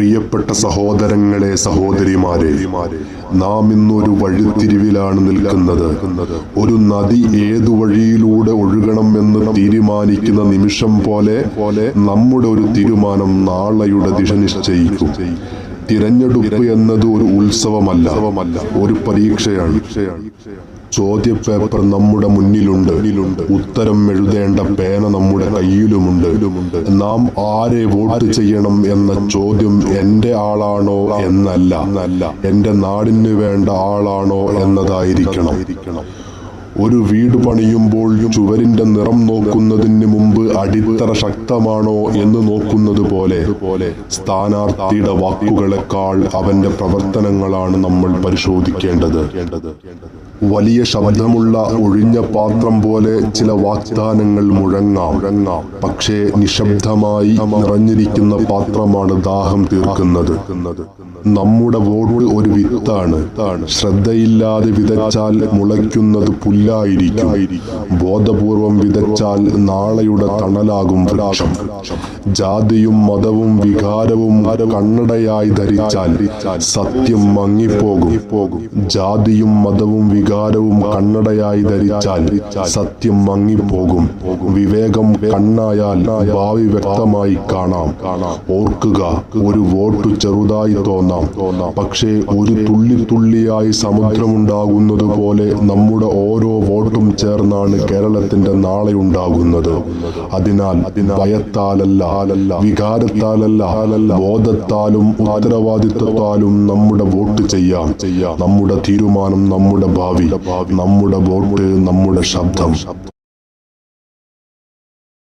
പ്രിയപ്പെട്ട സഹോദരങ്ങളെ സഹോദരിമാരെ നാം ഇന്നൊരു വഴിത്തിരിവിലാണ് നിൽക്കുന്നത്. ഒരു നദി ഏതു വഴിയിലൂടെ ഒഴുകണം എന്ന് തീരുമാനിക്കുന്ന നിമിഷം പോലെ പോലെ നമ്മുടെ ഒരു തീരുമാനം നാളെയുടെ ദിശ നിശ്ചയിക്കും. തിരഞ്ഞെടുപ്പ് എന്നത് ഒരു ഉത്സവമല്ല ഒരു പരീക്ഷയാണ്. ചോദ്യപേപ്പർ നമ്മുടെ മുന്നിലുണ്ട്. ഉത്തരം എഴുതേണ്ട പേന നമ്മുടെ കയ്യിലുമുണ്ട്. നാം ആരെ വോട്ട് ചെയ്യണം എന്ന ചോദ്യം എന്റെ ആളാണോ എന്നല്ല. എന്റെ നാടിന് വേണ്ട ആളാണോ എന്നതായിരിക്കണം. ഒരു വീട് പണിയുമ്പോൾ ചുവരിന്റെ നിറം നോക്കുന്നതിന് മുമ്പ് അടിത്തറ ശക്തമാണോ എന്ന് നോക്കുന്നത് പോലെ സ്ഥാനാർത്ഥിയുടെ വാക്കുകളെക്കാൾ അവന്റെ പ്രവർത്തനങ്ങളാണ് നമ്മൾ പരിശോധിക്കേണ്ടത്. വലിയ ശബ്ദമുള്ള ഒഴിഞ്ഞ പാത്രം പോലെ ചില വാഗ്ദാനങ്ങൾ മുഴങ്ങാം. മുഴങ്ങാം പക്ഷേ നിശബ്ദമായി നിറഞ്ഞിരിക്കുന്ന പാത്രമാണ് ദാഹം തീർക്കുന്നത്. നമ്മുടെ വോട്ട് ഒരു വിത്താണ്. ശ്രദ്ധയില്ലാതെ വിതച്ചാൽ മുളയ്ക്കുന്നത് പുല്ലായിരിക്കും. ബോധപൂർവം വിതച്ചാൽ നാളെയുടെ തണലാകും വൃക്ഷം. ജാതിയും മതവും വികാരവും കണ്ണടയായി ധരിച്ചാൽ സത്യം മങ്ങിപ്പോകും. പോകും ജാതിയും മതവും വികാരവും കണ്ണടയായി ധരിച്ചാൽ സത്യം മങ്ങിപ്പോകും. വിവേകം കണ്ണായാൽ ഭാവി വ്യക്തമായി കാണാം. ഓർക്കുക ഒരു വോട്ട് ചെറുതായി തോന്നാം. പക്ഷേ ഒരു തുള്ളി തുള്ളിയായി സമുദ്രമുണ്ടാകുന്നത് പോലെ നമ്മുടെ ഓരോ വോട്ടും ചേർന്നാണ് കേരളത്തിന്റെ നാളെ ഉണ്ടാകുന്നത്. അതിനാൽ ഭയത്താലല്ല വികാരത്താലല്ല ബോധത്താലും ഉത്തരവാദിത്വത്താലും നമ്മുടെ വോട്ട് ചെയ്യാം. നമ്മുടെ തീരുമാനം നമ്മുടെ ഭാവി നമ്മുടെ വോട്ട് നമ്മുടെ ശബ്ദം.